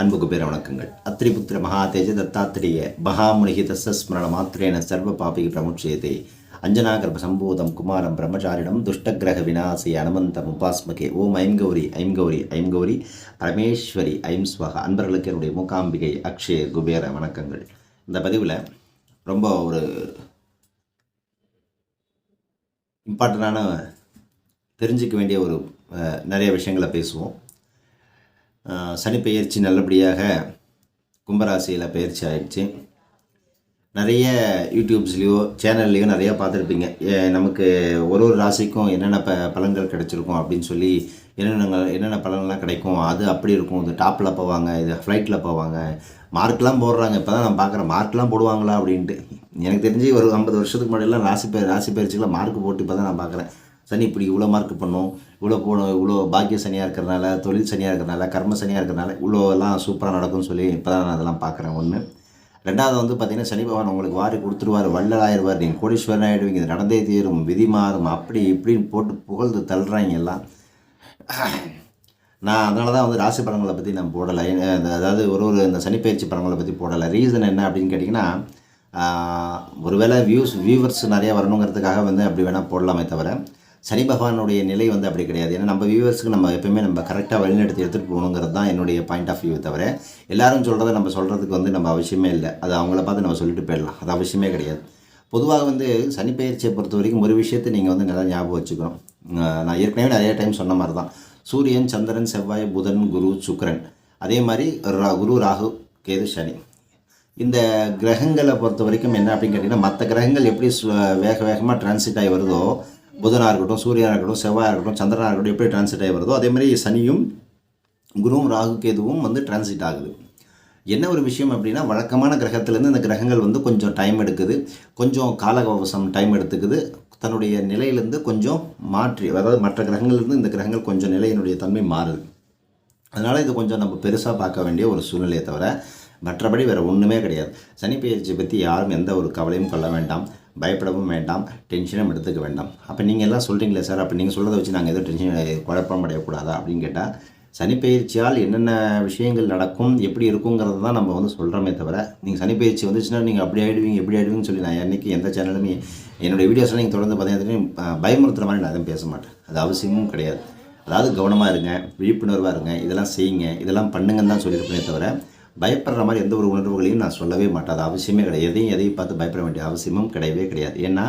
அன்புக்கு பேர வணக்கங்கள் அத்திரிபுத்திர மகாதேஜ தத்தாத்திரேய மகாமுனிகி தசஸ்மரண மாத்திரேன சர்வ பாபி பிரமுட்சேதே அஞ்சனாகர்ப சம்போதம் குமாரம் பிரம்மச்சாரிடம் துஷ்டகிரக விநாசி அனுமந்தம் உபாஸ்மகே. ஓம் ஐம் கௌரி ஐம் கௌரி ஐம் கௌரி. பரமேஸ்வரி ஐம் ஸ்வக. அன்பர்களுக்கு என்னுடைய மூகாம்பிகை அக்ஷய குபேர வணக்கங்கள். இந்த பதிவில் ரொம்ப ஒரு இம்பார்ட்டண்டான தெரிஞ்சுக்க வேண்டிய ஒரு நிறைய விஷயங்களை பேசுவோம். சனிப்பெயர்ச்சி சனி நல்லபடியாக கும்பராசியில் பயிற்சி ஆயிடுச்சு. நிறைய யூடியூப்ஸ்லேயோ சேனல்லையோ நிறையா பார்த்துருப்பீங்க. ஏ- நமக்கு ஒரு ஒரு ராசிக்கும் என்னென்ன ப பலன்கள் கிடைச்சிருக்கும் அப்படின்னு சொல்லி என்னென்ன என்னென்ன பலன்லாம் கிடைக்கும் அது அப்படி இருக்கும். இது டாப்பில் போவாங்க இது ஃப்ளைட்டில் போவாங்க. மார்க்லாம் போடுறாங்க. இப்போ தான் நான் பார்க்குறேன். மார்க்லாம் போடுவாங்களா அப்படின்ட்டு. எனக்கு தெரிஞ்சு ஒரு ஐம்பது வருஷத்துக்கு முன்னாடிலாம் ராசி பே ராசி பயிற்சிக்கெலாம் மார்க் போட்டு இப்போ தான் நான் பார்க்குறேன். சனி இப்படி இவ்வளோ மார்க் பண்ணும் இவ்வளோ போகணும் இவ்வளோ பாக்கிய சனியாக இருக்கிறனால தொழில் சனியாக இருக்கிறனால கர்ம சனியாக இருக்கிறனால இவ்வளோ எல்லாம் சூப்பராக நடக்கும்னு சொல்லி இப்போ தான் நான் அதெல்லாம் பார்க்குறேன். ஒன்று ரெண்டாவது வந்து பார்த்தீங்கன்னா சனி பகவான் உங்களுக்கு வாரி கொடுத்துருவார் வள்ளலாயிருவார் நீங்கள் கோடீஸ்வரன் ஆகிடுவீங்க இது நடந்தே தீரும். விதி மாறும். அப்படி இப்படின்னு போட்டு புகழ்ந்து தள்ளுறாங்க எல்லாம். நான் அதனால தான் வந்து ராசி படங்களை பற்றி நான் போடலை. அந்த- அதாவது ஒரு ஒரு இந்த சனிப்பயிற்சி படங்களை பற்றி போடலை. ரீசன் என்ன அப்படின்னு கேட்டிங்கன்னா ஒருவேளை வியூஸ் வியூவர்ஸ் நிறையா வரணுங்கிறதுக்காக வந்து அப்படி வேணால் போடலாமே தவிர சனி பகவானுடைய நிலை வந்து அப்படி கிடையாது. ஏன்னா நம்ம வியூவர்ஸுக்கு நம்ம எப்பயுமே நம்ம கரெக்டாக வழிநடத்தி எடுத்துகிட்டு போகணுங்கிறது தான் என்னுடைய பாயிண்ட் ஆஃப் வியூ தவிர எல்லாரும் சொல்கிறத நம்ம சொல்கிறதுக்கு வந்து நம்ம அவசியமே இல்லை. அது அவங்கள பார்த்து நம்ம சொல்லிட்டு போயிடலாம். அது அவசியமே கிடையாது. பொதுவாக வந்து சனி பயிற்சியை பொறுத்த வரைக்கும் ஒரு விஷயத்தை நீங்கள் வந்து நல்லா ஞாபகம் வச்சுக்கணும். நான் ஏற்கனவே நிறைய டைம் சொன்ன மாதிரி தான் சூரியன் சந்திரன் செவ்வாய் புதன் குரு சுக்ரன் அதே மாதிரி ரா- குரு ராகு கேது சனி. இந்த கிரகங்களை பொறுத்த வரைக்கும் என்ன அப்படின்னு கேட்டிங்கன்னா மற்ற கிரகங்கள் எப்படி சு- வேக வேகமாக டிரான்சிட் ஆகி வருதோ புதனாக இருக்கட்டும் சூரியனாக இருக்கட்டும் செவ்வாயாக இருக்கட்டும் சந்திரனாக இருக்கட்டும் எப்படி டிரான்சிட் ஆகி வருதோ அதே மாதிரி சனியும் குருவும் ராகு கேதுவும் வந்து டிரான்சிட் ஆகுது. என்ன ஒரு விஷயம் அப்படின்னா வழக்கமான கிரகத்திலேருந்து இந்த கிரகங்கள் வந்து கொஞ்சம் டைம் எடுக்குது. கொஞ்சம் காலகவசம் டைம் எடுத்துக்குது. தன்னுடைய நிலையிலேருந்து கொஞ்சம் மாற்றி அதாவது மற்ற கிரகங்கள்லேருந்து இந்த கிரகங்கள் கொஞ்சம் நிலையினுடைய தன்மை மாறுது. அதனால் இது கொஞ்சம் நம்ம பெருசாக பார்க்க வேண்டிய ஒரு சூழ்நிலையை தவிர மற்றபடி வேறு ஒன்றுமே கிடையாது. சனி பயிற்சியை பற்றி யாரும் எந்த ஒரு கவலையும் கொள்ள வேண்டாம். பயப்படவும் வேண்டாம் டென்ஷனும் எடுத்துக்க வேண்டாம். அப்போ நீங்கள் எல்லாம் சொல்கிறீங்களே சார் அப்போ நீங்கள் சொல்கிறத வச்சு நாங்கள் எதுவும் டென்ஷன் குழப்பம் அடையக்கூடாதா அப்படின்னு கேட்டால் சனிப்பயிற்சியால் என்னென்ன விஷயங்கள் நடக்கும் எப்படி இருக்குங்கிறது தான் நம்ம வந்து சொல்கிறோமே தவிர நீங்கள் சனிப்பயிற்சி வந்துச்சுன்னா நீங்கள் அப்படி ஆகிடுவீங்க எப்படி ஆகிடுவீங்கன்னு சொல்லி நான் என்றைக்கு எந்த சேனலுமே என்னுடைய வீடியோஸ்லாம் நீங்கள் தொடர்ந்து பார்த்தீங்கன்னா பயமுறுத்துற மாதிரி நான் எதுவும் பேச மாட்டேன். அது அவசியமும் கிடையாது. அதாவது கவனமாக இருங்க விழிப்புணர்வாக இருங்க இதெல்லாம் செய்யுங்க இதெல்லாம் பண்ணுங்கன்னு தான் சொல்லியிருப்பேனே தவிர பயப்படுற மாதிரி எந்த ஒரு உணர்வுகளையும் நான் சொல்லவே மாட்டேன். அது அவசியமே கிடையாது. எதையும் எதையும் பார்த்து பயப்பட வேண்டிய அவசியமும் கிடையவே கிடையாது. ஏன்னா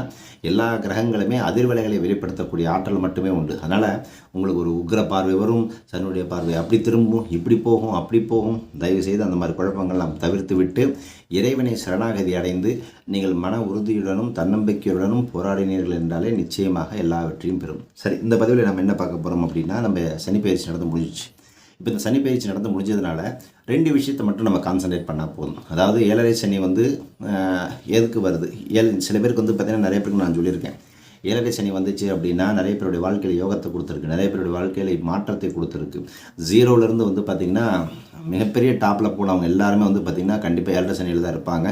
எல்லா கிரகங்களுமே அதிர்வலைகளை வெளிப்படுத்தக்கூடிய ஆற்றல் மட்டுமே உண்டு. அதனால் உங்களுக்கு ஒரு உக்ர பார்வை வரும். சனுடைய பார்வை அப்படி திரும்பும் இப்படி போகும் அப்படி போகும். தயவு செய்து அந்த மாதிரி குழப்பங்கள்லாம் தவிர்த்து விட்டு இறைவனை சரணாகதி அடைந்து நீங்கள் மன உறுதியுடனும் தன்னம்பிக்கையுடனும் போராடினீர்கள் என்றாலே நிச்சயமாக எல்லாவற்றையும் பெறும். சரி இந்த பதிவில் நம்ம என்ன பார்க்க போகிறோம் அப்படின்னா நம்ம சனிப்பயிற்சி நடந்து முடிஞ்சிச்சு. இப்போ இந்த சனி பயிற்சி நடந்து முடிஞ்சதுனால ரெண்டு விஷயத்தை மட்டும் நம்ம கான்சன்ட்ரேட் பண்ணால் போதும். அதாவது ஏழரை சனி வந்து எதுக்கு வருது. ஏழு சில பேருக்கு வந்து பார்த்திங்கன்னா நிறைய பேருக்கு நான் சொல்லியிருக்கேன். ஏழரை சனி வந்துச்சு அப்படின்னா நிறைய பேருடைய வாழ்க்கையில் யோகத்தை கொடுத்துருக்கு. நிறைய பேருடைய வாழ்க்கையில் மாற்றத்தை கொடுத்துருக்கு. ஜீரோலேருந்து வந்து பார்த்திங்கன்னா மிகப்பெரிய டாப்பில் போனவங்க எல்லாருமே வந்து பார்த்திங்கன்னா கண்டிப்பாக ஏழரை சனியில் தான் இருப்பாங்க.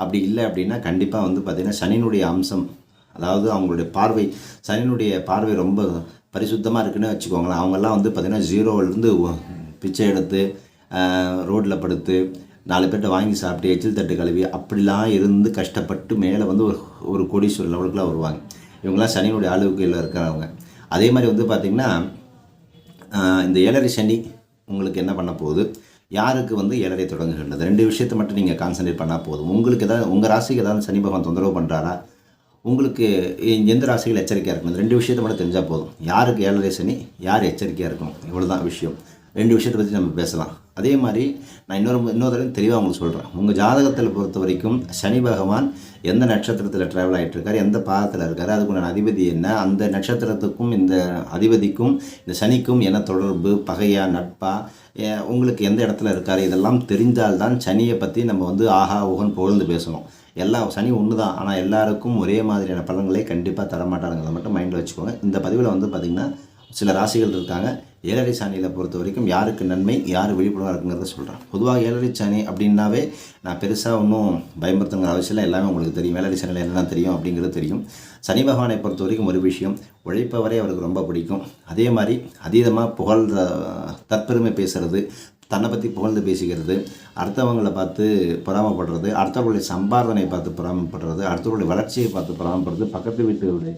அப்படி இல்லை அப்படின்னா கண்டிப்பாக வந்து பார்த்திங்கன்னா சனியினுடைய அம்சம் அதாவது அவங்களுடைய பார்வை சனியினுடைய பார்வை ரொம்ப பரிசுத்தமாக இருக்குன்னு வச்சுக்கோங்களேன். அவங்கெல்லாம் வந்து பார்த்திங்கன்னா ஜீரோவிலேருந்து பிச்சை எடுத்து ரோட்டில் படுத்து நாலு பேர்கிட்ட வாங்கி சாப்பிட்டு எச்சில் தட்டு கழுவி அப்படிலாம் இருந்து கஷ்டப்பட்டு மேலே வந்து ஒரு ஒரு கோடீஸ்வரர் லெவலுக்குலாம் வருவாங்க. இவங்கெல்லாம் சனியினுடைய ஆளுகையில் இருக்கிறவங்க. அதே மாதிரி வந்து பார்த்திங்கன்னா இந்த ஏழரை சனி உங்களுக்கு என்ன பண்ண போகுது? யாருக்கு வந்து ஏழரை தொடங்குகின்றது? ரெண்டு விஷயத்தை மட்டும் நீங்கள் கான்சன்ட்ரேட் பண்ணால் போதும். உங்களுக்கு எதாவது உங்கள் ராசிக்கு ஏதாவது சனி பகவான் தொந்தரவு பண்ணுறாரா உங்களுக்கு எந்த ராசிகள் எச்சரிக்கையாக இருக்கணும்? இந்த ரெண்டு விஷயத்தை மட்டும் தெரிஞ்சால் போதும். யாருக்கு ஏழரை சனி யார் எச்சரிக்கையாக இருக்கணும்? இவ்வளோ விஷயம். ரெண்டு விஷயத்தை பற்றி நம்ம பேசலாம். அதே மாதிரி நான் இன்னொரு இன்னொரு தடவை தெளிவாக உங்களுக்கு சொல்கிறேன் உங்கள் ஜாதகத்தில் பொறுத்த வரைக்கும் சனி பகவான் எந்த நட்சத்திரத்தில் ட்ராவல் ஆகிட்டுருக்காரு எந்த பாதத்தில் இருக்கார் அதுக்குண்டான அதிபதி என்ன அந்த நட்சத்திரத்துக்கும் இந்த அதிபதிக்கும் இந்த சனிக்கும் என்ன தொடர்பு பகையா நட்பா உங்களுக்கு எந்த இடத்துல இருக்கார் இதெல்லாம் தெரிஞ்சால்தான் சனியை பற்றி நம்ம வந்து ஆஹா ஓகன் புகழ்ந்து பேசணும். எல்லா சனி ஒன்று தான் ஆனால் எல்லாருக்கும் ஒரே மாதிரியான பலன்களை கண்டிப்பாக தரமாட்டாருங்கிறத மட்டும் மைண்டில் வச்சுக்கோங்க. இந்த பதிவில் வந்து பார்த்திங்கன்னா சில ராசிகள் இருக்காங்க. ஏழரை சனியில் பொறுத்த வரைக்கும் யாருக்கு நன்மை யார் விழிப்புணர்வாக இருக்குங்கிறத சொல்கிறேன் பொதுவாக ஏழரை சனி அப்படின்னாவே நான் பெருசாக ஒன்றும் பயமுறுத்துங்கிற அவசியம் இல்லை. எல்லாமே உங்களுக்கு தெரியும். ஏழரை சனியில் என்னென்ன தெரியும் அப்படிங்கிறது தெரியும். சனி பகவானை பொறுத்த வரைக்கும் ஒரு விஷயம் உழைப்பவரே அவருக்கு ரொம்ப பிடிக்கும். அதே மாதிரி அதீதமாக புகழ் தற்பெருமை பேசுகிறது தன்னை பற்றி புகழ்ந்து பேசிக்கிறது அடுத்தவங்களை பார்த்து பொறாமப்படுறது அடுத்தவர்களுடைய சம்பாதனை பார்த்து பொறாமப்படுறது அடுத்தவர்களுடைய வளர்ச்சியை பார்த்து பொறாமப்படுறது பக்கத்து வீட்டுடைய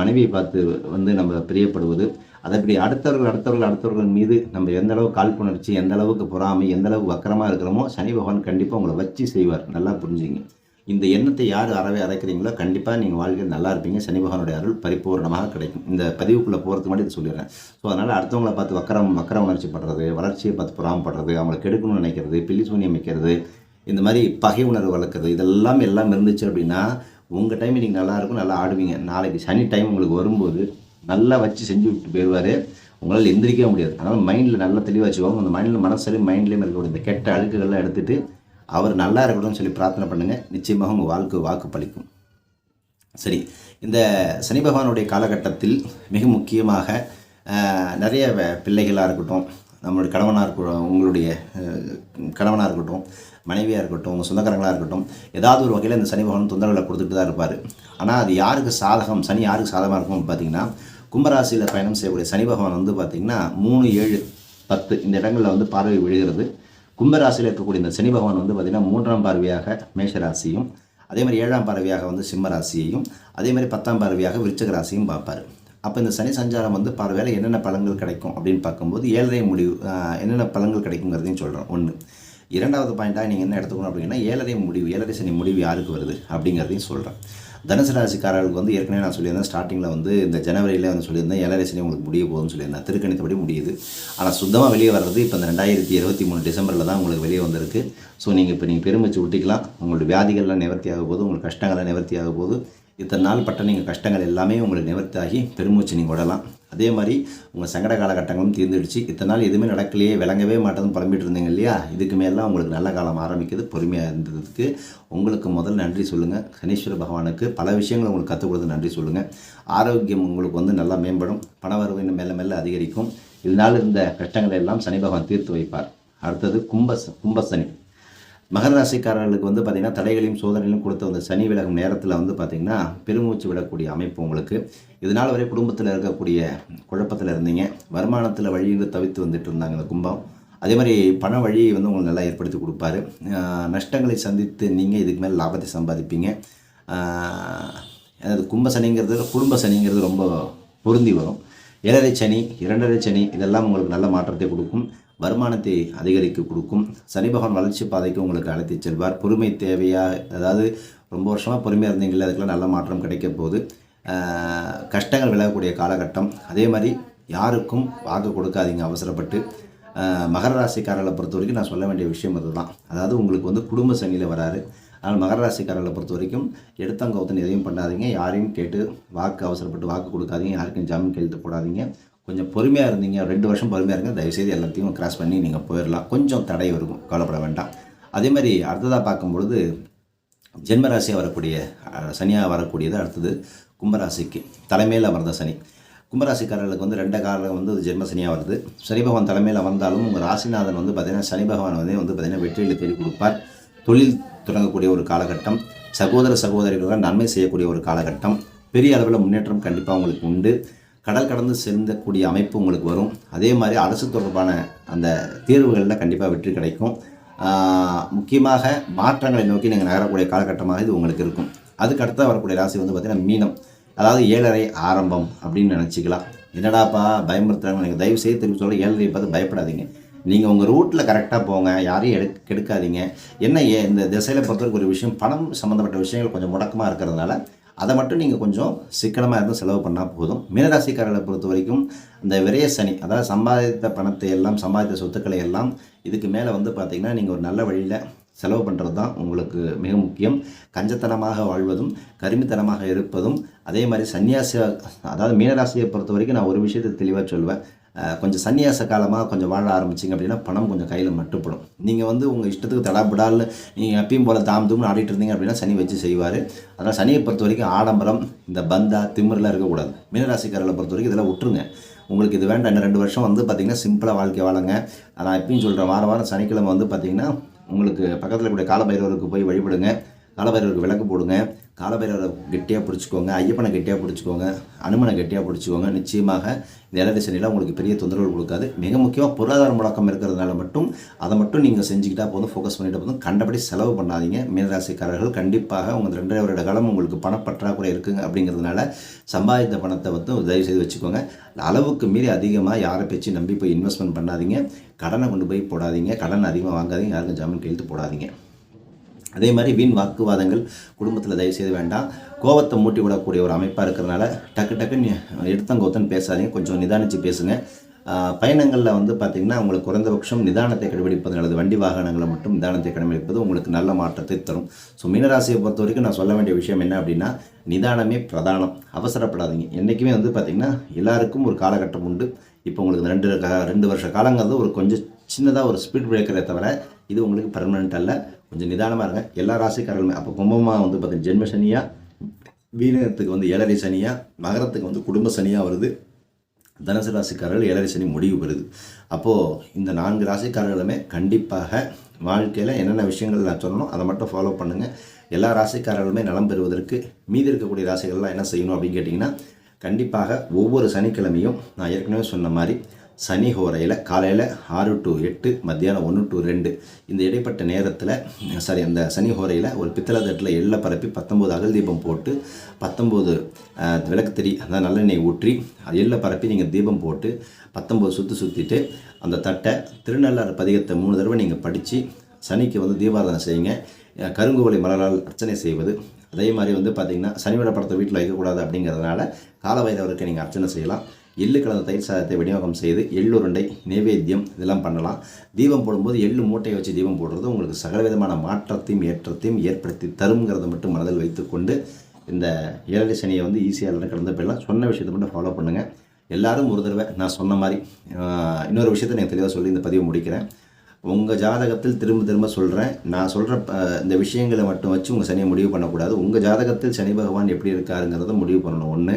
மனைவியை பார்த்து வந்து நம்ம பிரியப்படுவது அதப்படி அடுத்தவர்கள் அடுத்தவர்கள் அடுத்தவர்கள் மீது நம்ம எந்த அளவு காழ்ப்புணர்ச்சி எந்த அளவுக்கு பொறாமை எந்த அளவுக்கு வக்கரமாக இருக்கிறோமோ சனி பகவான் கண்டிப்பாக உங்களை வச்சு செய்வார். நல்லா புரிஞ்சுங்க. இந்த எண்ணத்தை யார் அறவே அரைக்கிறீங்களோ கண்டிப்பாக நீங்கள் வாழ்க்கையில் நல்லா இருப்பீங்க. சனி பகவானுடைய அருள் பரிபூர்ணமாக கிடைக்கும். இந்த பதிவுக்குள்ளே போகிறதுக்கு முன்னாடி இதை சொல்லிடுறேன். ஸோ அதனால் அடுத்தவங்களை பார்த்து வக்கரம் வக்கர உணர்ச்சி படுறது வளர்ச்சியை பார்த்து பொறாமப்படுறது அவங்களை கெடுக்கணும்னு நினைக்கிறது பில்லி சூனியம் வைக்கிறது இந்த மாதிரி பகை உணர்வு வளர்க்குறது இதெல்லாம் எல்லாம் இருந்துச்சு அப்படின்னா உங்கள் டைம் நீங்கள் நல்லாயிருக்கும் நல்லா ஆடுவீங்க. நாளைக்கு சனி டைம் உங்களுக்கு வரும்போது நல்லா வச்சு செஞ்சு விட்டு போயிடுவார். உங்களால் எந்திரிக்கவே முடியாது. அதனால் மைண்டில் நல்லா தெளிவாக வச்சுக்கோங்க. அந்த மைண்டில் மனசரி மைண்ட்லேயும் இருக்கக்கூடிய இந்த கெட்ட அழுக்குகள்லாம் எடுத்துகிட்டு அவர் நல்லா இருக்கணும்னு சொல்லி பிரார்த்தனை பண்ணுங்கள் நிச்சயமாக உங்கள் வாழ்க்கை வாக்கு பளிக்கும் சரி இந்த சனி பகவானுடைய காலகட்டத்தில் மிக முக்கியமாக நிறைய வ- பிள்ளைகளாக இருக்கட்டும் நம்மளுடைய கணவனாக இருக்கட்டும் உங்களுடைய கணவனாக இருக்கட்டும் மனைவியாக இருக்கட்டும் உங்கள் சொந்தக்காரங்களாக இருக்கட்டும் ஏதாவது ஒரு வகையில் இந்த சனி பகவான் தொந்தரவுகளை கொடுத்துட்டு தான் இருப்பார். ஆனால் அது யாருக்கு சாதகம் சனி யாருக்கு சாதகமாக இருக்கும் பார்த்தீங்கன்னா கும்பராசியில் பயணம் செய்யக்கூடிய சனி பகவான் வந்து பார்த்திங்கன்னா மூணு ஏழு பத்து இந்த இடங்களில் வந்து பார்வை விழுகிறது. கும்பராசியில் இருக்கக்கூடிய இந்த சனி பகவான் வந்து பார்த்திங்கன்னா மூன்றாம் பார்வையாக மேஷராசியும் அதே மாதிரி ஏழாம் பார்வையாக வந்து சிம்ம ராசியையும் அதே மாதிரி பத்தாம் பார்வையாக விருச்சக ராசியும் பார்ப்பார். அப்போ இந்த சனி சஞ்சாரம் வந்து பார்வையில் என்னென்ன பழங்கள் கிடைக்கும் அப்படின்னு பார்க்கும்போது ஏழரை முடிவு என்னென்ன பழங்கள் கிடைக்குங்கிறதையும் சொல்கிறோம் ஒன்று இரண்டாவது பாயிண்ட்டாக நீங்கள் என்ன எடுத்துக்கணும் அப்படின்னா ஏழரை முடிவு ஏழரை சனி முடிவு யாருக்கு வருது அப்படிங்கிறதையும் சொல்கிறேன் தனுசு ராசிக்காரர்களுக்கு வந்து ஏற்கனவே நான் சொல்லியிருந்தேன் ஸ்டார்டிங்கில் வந்து இந்த ஜனவரியிலே வந்து சொல்லியிருந்தேன் ஏழரை உங்களுக்கு முடிய போகுதுன்னு சொல்லியிருந்தேன். திருக்கணித்தபடி முடியுது. ஆனால் சுத்தமாக வெளியே வர்றது இப்போ இந்த ரெண்டாயிரத்தி இருபத்தி மூணு டிசம்பரில் தான் உங்களுக்கு வெளியே வந்திருக்கு. ஸோ நீங்கள் இப்போ நீங்கள் பெருமிச்சு விட்டிக்கலாம் உங்களுடைய வியாதிகள்லாம் நிவர்த்தி ஆக போது உங்களுக்கு கஷ்டங்கள்லாம் நிவர்த்தி ஆக போது இத்தனை நாள் பட்ட நீங்கள் கஷ்டங்கள் எல்லாமே உங்களுக்கு நிவர்த்தியாகி பெருமூச்சு நீங்கள் விடலாம். அதே மாதிரி உங்கள் சங்கட காலகட்டங்களும் தீர்ந்துடுச்சு. இத்தனை நாள் எதுவுமே நடக்கலையே விளங்கவே மாட்டேன்னு புலம்பிட்டு இருந்தீங்க இல்லையா? இதுக்கு மேலாம் உங்களுக்கு நல்ல காலம் ஆரம்பிக்குது பொறுமையாக இருந்ததுக்கு. உங்களுக்கு முதல் நன்றி சொல்லுங்கள் சனீஸ்வர பகவானுக்கு பல விஷயங்கள் உங்களுக்கு கற்றுக் கொடுத்து நன்றி சொல்லுங்கள் ஆரோக்கியம் உங்களுக்கு வந்து நல்லா மேம்படும். பணவரவு இன்னும் மெல்ல மெல்ல அதிகரிக்கும். இதனால் இருந்த கஷ்டங்களை எல்லாம் சனி பகவான் தீர்த்து வைப்பார். அடுத்தது கும்ப கும்ப சனி மகர ராசிக்காரர்களுக்கு வந்து பார்த்திங்கன்னா தடைகளையும் சோதனைகளையும் கொடுத்த அந்த சனி விலகும் நேரத்தில் வந்து பார்த்திங்கன்னா பெருமூச்சு விடக்கூடிய அமைப்பு உங்களுக்கு. இதனால் வரை குடும்பத்தில் இருக்கக்கூடிய குழப்பத்தில் இருந்தீங்க. வருமானத்தில் வழியிட்டு தவித்து வந்துட்டு இருந்தாங்க இந்த கும்பம். அதே மாதிரி பண வழியை வந்து உங்களுக்கு நல்லா ஏற்படுத்தி கொடுப்பாரு. நஷ்டங்களை சந்தித்து நீங்கள் இதுக்கு மேலே லாபத்தை சம்பாதிப்பீங்க. அதாவது கும்ப சனிங்கிறது குடும்ப சனிங்கிறது ரொம்ப பொருந்தி வரும். ஏழரை சனி இரண்டரை சனி இதெல்லாம் உங்களுக்கு நல்ல மாற்றத்தை கொடுக்கும். வருமானத்தை அதிகரிக்க கொடுக்கும். சனி பகவான் வளர்ச்சி பாதைக்கு உங்களுக்கு அழைத்து செல்வார். பொறுமை தேவையா அதாவது ரொம்ப வருஷமாக பொறுமையாக இருந்தீங்களே அதுக்கெல்லாம் நல்ல மாற்றம் கிடைக்க போகுது. கஷ்டங்கள் விலகக்கூடிய காலகட்டம். அதே மாதிரி யாருக்கும் வாக்கு கொடுக்காதீங்க அவசரப்பட்டு. மகர ராசிக்காரர்களை பொறுத்த வரைக்கும் நான் சொல்ல வேண்டிய விஷயம் அதுதான். அதாவது உங்களுக்கு வந்து குடும்ப சனியில் வராரு. அதனால் மகர ராசிக்காரர்களை பொறுத்த வரைக்கும் எடுத்தங்கவுத்தன் எதையும் பண்ணாதீங்க. யாரையும் கேட்டு வாக்கு அவசரப்பட்டு வாக்கு கொடுக்காதீங்க. யாருக்கும் ஜாமீன் கையெழுத்து போடாதீங்க. கொஞ்சம் பொறுமையாக இருந்தீங்க ரெண்டு வருஷம் பொறுமையாக இருங்க. தயவுசெய்து எல்லாத்தையும் கிராஸ் பண்ணி நீங்கள் போயிடலாம் கொஞ்சம் தடை இருக்கும் கவலைப்பட வேண்டாம். அதே மாதிரி அடுத்ததாக பார்க்கும்பொழுது ஜென்மராசியாக வரக்கூடிய சனியாக வரக்கூடியது அடுத்தது கும்பராசிக்கு. தலைமையில் அமர்ந்த சனி. கும்பராசிக்காரர்களுக்கு வந்து ரெண்ட காலம் வந்து ஜென்ம சனியாக வருது. சனி பகவான் தலைமையில் வந்தாலும் உங்கள் ராசிநாதன் வந்து பார்த்திங்கன்னா சனி பகவான் வந்து வந்து பார்த்திங்கன்னா வெற்றியில் தேடி கொடுப்பார். தொழில் தொடங்கக்கூடிய ஒரு காலகட்டம் சகோதர சகோதரிகளுடன் நன்மை செய்யக்கூடிய ஒரு காலகட்டம். பெரிய அளவில் முன்னேற்றம் கண்டிப்பாக உங்களுக்கு உண்டு. கடல் கடந்து செல்லக்கூடிய அமைப்பு உங்களுக்கு வரும். அதே மாதிரி அரசு தொடர்பான அந்த தேர்வுகளில் கண்டிப்பாக வெற்றி கிடைக்கும். முக்கியமாக மாற்றங்களை நோக்கி நீங்கள் நகரக்கூடிய காலகட்டமாக இது உங்களுக்கு இருக்கும். அதுக்கு அடுத்த வரக்கூடிய ராசி வந்து பார்த்திங்கன்னா மீனம். அதாவது ஏழரை ஆரம்பம் அப்படின்னு நினச்சிக்கலாம். என்னடாப்பா பயமுறுத்துறாங்க. நீங்கள் தயவு செய்து திரும்பி சொல்ல ஏழரை பார்த்து பயப்படாதீங்க. நீங்கள் உங்கள் ரூட்டில் கரெக்டாக போங்க. யாரையும் எடு கெடுக்காதீங்க. என்ன ஏ இந்த திசையில் பொறுத்தவரைக்கும் ஒரு விஷயம் பணம் சம்மந்தப்பட்ட விஷயங்கள் கொஞ்சம் முடக்கமாக இருக்கிறதுனால அதை மட்டும் நீங்கள் கொஞ்சம் சிக்கனமாக இருந்து செலவு பண்ணால் போதும். மீனராசிக்காரர்களை பொறுத்த வரைக்கும் இந்த விரைய சனி அதாவது சம்பாதித்த பணத்தை எல்லாம் சம்பாதித்த சொத்துக்களை எல்லாம் இதுக்கு மேலே வந்து பார்த்திங்கன்னா நீங்கள் ஒரு நல்ல வழியில் செலவு பண்ணுறது தான் உங்களுக்கு மிக முக்கியம். கஞ்சத்தனமாக வாழ்வதும் கருமித்தனமாக இருப்பதும் அதே மாதிரி சன்னியாசி அதாவது மீனராசியை பொறுத்த வரைக்கும் நான் ஒரு விஷயத்தை தெளிவாக சொல்வேன். கொஞ்சம் சன்னியாச காலமாக கொஞ்சம் வாழ ஆரம்பிச்சிங்க அப்படின்னா பணம் கொஞ்சம் கையில் மட்டுப்படும். நீங்கள் வந்து உங்கள் இஷ்டத்துக்கு தடாபுடால் நீங்கள் எப்பயும் போல் தாம் தூம்னு ஆடிட்டு இருந்தீங்க அப்படின்னா சனி வச்சு செய்வார். அதனால் சனியை பொறுத்த வரைக்கும் ஆடம்பரம் இந்த பந்தா திமிரெலாம் இருக்கக்கூடாது. மீனராசிக்காரர்களை பொறுத்த வரைக்கும் இதெல்லாம் விட்டுருங்க. உங்களுக்கு இது வேண்டாம். இன்னும் ரெண்டு வருஷம் வந்து பார்த்திங்கன்னா சிம்பிளாக வாழ்க்கை வாழுங்க. நான் எப்பயும் சொல்கிறேன் வார வாரம் சனிக்கிழமை வந்து பார்த்திங்கன்னா உங்களுக்கு பக்கத்தில் கூட காலபைரவருக்கு போய் வழிபடுங்க. காலபைரவருக்கு விளக்கு போடுங்க. காலபைரவரை கெட்டியாக பிடிச்சிக்கோங்க. ஐயப்பனை கெட்டியாக பிடிச்சிக்கோங்க. அனுமனை கெட்டியாக பிடிச்சிக்கோங்க. நிச்சயமாக இந்த ஏழரை சனியில் உங்களுக்கு பெரிய தொந்தரவு கொடுக்காது. மிக முக்கியமாக பொருளாதார முடக்கம் இருக்கிறதுனால மட்டும் அதை மட்டும் நீங்கள் செஞ்சுக்கிட்டா போதும் ஃபோக்கஸ் பண்ணிட்டு போதும். கண்டபடி செலவு பண்ணாதீங்க. மீனராசிக்காரர்கள் கண்டிப்பாக உங்கள் ரெண்டரை வருட காலம் உங்களுக்கு பணப்பற்றாக்குறை இருக்குங்க அப்படிங்கிறதுனால சம்பாதித்த பணத்தை வந்து தயவு செய்து வச்சுக்கோங்க. அளவுக்கு மீறி அதிகமாக யாரை பேச்சு நம்பி போய் இன்வெஸ்ட்மெண்ட் பண்ணாதீங்க. கடனை கொண்டு போய் போடாதீங்க. கடன் அதிகமாக வாங்காதீங்க. யாருக்கும் ஜாமீன் கையெழுத்து போடாதீங்க. அதே மாதிரி வீண் வாக்குவாதங்கள் குடும்பத்தில் தயவு செய்து வேண்டாம். கோவத்தை மூட்டி விடக்கூடிய ஒரு அமைப்பாக இருக்கிறனால டக்கு டக்குன்னு எடுத்தங்கோத்தன்னு பேசாதீங்க. கொஞ்சம் நிதானித்து பேசுங்க. பயணங்களில் வந்து பார்த்திங்கன்னா உங்களுக்கு குறைந்தபட்சம் நிதானத்தை கடைபிடிப்பது நல்லது. வண்டி வாகனங்களை மட்டும் நிதானத்தை கடைபிடிப்பது உங்களுக்கு நல்ல மாற்றத்தை தரும். ஸோ மீனராசியை பொறுத்த வரைக்கும் நான் சொல்ல வேண்டிய விஷயம் என்ன அப்படின்னா நிதானமே பிரதானம். அவசரப்படாதீங்க. என்றைக்குமே வந்து பார்த்திங்கன்னா எல்லாருக்கும் ஒரு காலகட்டம் உண்டு. இப்போ உங்களுக்கு ரெண்டு ரெண்டு வருஷ காலங்கிறது ஒரு கொஞ்சம் சின்னதாக ஒரு ஸ்பீட் பிரேக்கரை தவிர இது உங்களுக்கு பர்மனெண்ட் அல்ல. கொஞ்சம் நிதானமாக இருங்க. எல்லா ராசிக்காரர்களுமே அப்போ கும்பமாக வந்து பார்த்தீங்கன்னா ஜென்ம சனியாக வீரத்துக்கு வந்து ஏழரை சனியாக மகரத்துக்கு வந்து குடும்ப சனியாக வருது. தனுசு ராசிக்காரர்கள் ஏழரை சனி முடிவு பெறுது. அப்போது இந்த நான்கு ராசிக்காரர்களுமே கண்டிப்பாக வாழ்க்கையில் என்னென்ன விஷயங்கள் நான் சொல்லணும் அதை மட்டும் ஃபாலோ பண்ணுங்கள் எல்லா ராசிக்காரர்களுமே நலம் பெறுவதற்கு மீதி இருக்கக்கூடிய ராசிகள்லாம் என்ன செய்யணும் அப்படின்னு கேட்டிங்கன்னா கண்டிப்பாக ஒவ்வொரு சனிக்கிழமையும் நான் ஏற்கனவே சொன்ன மாதிரி சனி ஹோரையில் காலையில் ஆறு டு எட்டு மத்தியானம் ஒன்று டு ரெண்டு. இந்த இடைப்பட்ட நேரத்தில் சாரி அந்த சனி ஹோரையில் ஒரு பித்தளை தட்டில் எள்ளை பரப்பி பத்தொம்போது அகல் தீபம் போட்டு பத்தொம்போது விளக்கு தெரி அதாவது நல்லெண்ணெய் ஊற்றி அது எள்ளை பரப்பி நீங்கள் தீபம் போட்டு பத்தொம்போது சுற்றி சுற்றிட்டு அந்த தட்டை திருநள்ளாறு பதிகத்தை மூணு தடவை நீங்கள் படித்து சனிக்கு வந்து தீபாராதனை செய்யுங்க. கருங்குவலை மலரால் அர்ச்சனை செய்வது. அதே மாதிரி வந்து பார்த்திங்கன்னா சனிவிட படத்தை வீட்டில் வைக்கக்கூடாது அப்படிங்கிறதுனால காலவயதவருக்கு நீங்கள் அர்ச்சனை செய்யலாம். எள்ளு கலந்த தயிர் சாதத்தை விநியோகம் செய்து எள்ளுருண்டை நைவேத்தியம் இதெல்லாம் பண்ணலாம். தீபம் போடும்போது எள்ளு மூட்டையை வச்சு தீபம் போடுறது உங்களுக்கு சகலவிதமான மாற்றத்தையும் ஏற்றத்தையும் ஏற்படுத்தி தருங்கிறத மட்டும் மனதில் வைத்துக்கொண்டு இந்த ஏழரை சனியை வந்து ஈஸியாக எல்லாரும் கடந்து போயிடலாம். சொன்ன விஷயத்தை மட்டும் ஃபாலோ பண்ணுங்கள் எல்லாரும் ஒரு தடவை நான் சொன்ன மாதிரி இன்னொரு விஷயத்தை நான் தெளிவாக சொல்லி இந்த பதிவை முடிக்கிறேன். உங்கள் ஜாதகத்தில் திரும்ப திரும்ப சொல்கிறேன் நான் சொல்கிற இந்த விஷயங்களை மட்டும் வச்சு உங்கள் சனியை முடிவு பண்ணக்கூடாது. உங்கள் ஜாதகத்தில் சனி பகவான் எப்படி இருக்காருங்கிறத முடிவு பண்ணணும். ஒன்று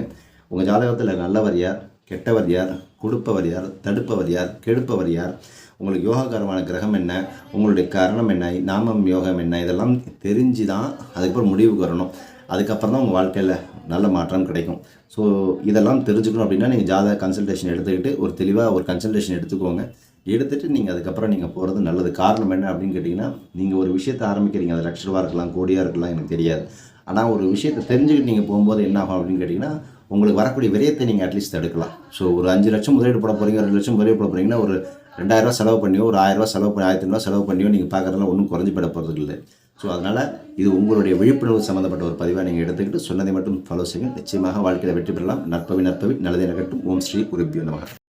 உங்கள் ஜாதகத்தில் நல்லவர் யார்? கெட்டவர் யார்? கொடுப்பவர் யார்? தடுப்பவர் யார்? கெடுப்பவர் யார்? உங்களுக்கு யோகாகாரமான கிரகம் என்ன? உங்களுடைய கரணம் என்ன? நாமம் யோகம் என்ன? இதெல்லாம் தெரிஞ்சு தான் அதுக்கப்புறம் முடிவுக்கு வரணும். அதுக்கப்புறம் தான் உங்கள் வாழ்க்கையில் நல்ல மாற்றம் கிடைக்கும். ஸோ இதெல்லாம் தெரிஞ்சுக்கணும் அப்படின்னா நீங்கள் ஜாதக கன்சல்டேஷன் எடுத்துக்கிட்டு ஒரு தெளிவாக ஒரு கன்சல்டேஷன் எடுத்துக்கோங்க. எடுத்துகிட்டு நீங்கள் அதுக்கப்புறம் நீங்கள் போகிறது நல்லது. காரணம் என்ன அப்படின்னு கேட்டிங்கன்னா நீங்கள் ஒரு விஷயத்தை ஆரம்பிக்கிறீங்க. அது லட்ச ரூபா இருக்கலாம் கோடியாக இருக்கலாம் எனக்கு தெரியாது. ஆனால் ஒரு விஷயத்தை தெரிஞ்சுக்கிட்டு நீங்கள் போகும்போது என்ன ஆகும் அப்படின்னு கேட்டிங்கன்னா உங்களுக்கு வரக்கூடிய விரயத்தை நீங்கள் அட்லீஸ்ட் தடுக்கலாம். ஸோ ஒரு அஞ்சு லட்சம் முதலீடு போட போகிறீங்க ரெண்டு லட்சம் முதலீடு போட போகிறீங்கன்னா ஒரு ரெண்டாயிரரூவா செலவு பண்ணியோ ஒரு ஆயிரரூவா செலவு பண்ணி ஆயிரத்தி ஐநூறுவா செலவு பண்ணியோ நீங்கள் பார்க்குறதுலாம் ஒன்றும் குறைஞ்சி போட போகிறது இல்லை. ஸோ அதனால் இது உங்களுடைய விழிப்புணர்வு சம்மந்தப்பட்ட ஒரு பதிவாக நீங்கள் எடுத்துக்கிட்டு சொன்னதை மட்டும் ஃபாலோ செய்யுங்க. நிச்சயமாக வாழ்க்கையில் வெற்றி பெறலாம். நற்பவி நற்பவி நல்லதே நகட்டும். ஓம் ஸ்ரீ குருப்பியோ நமக.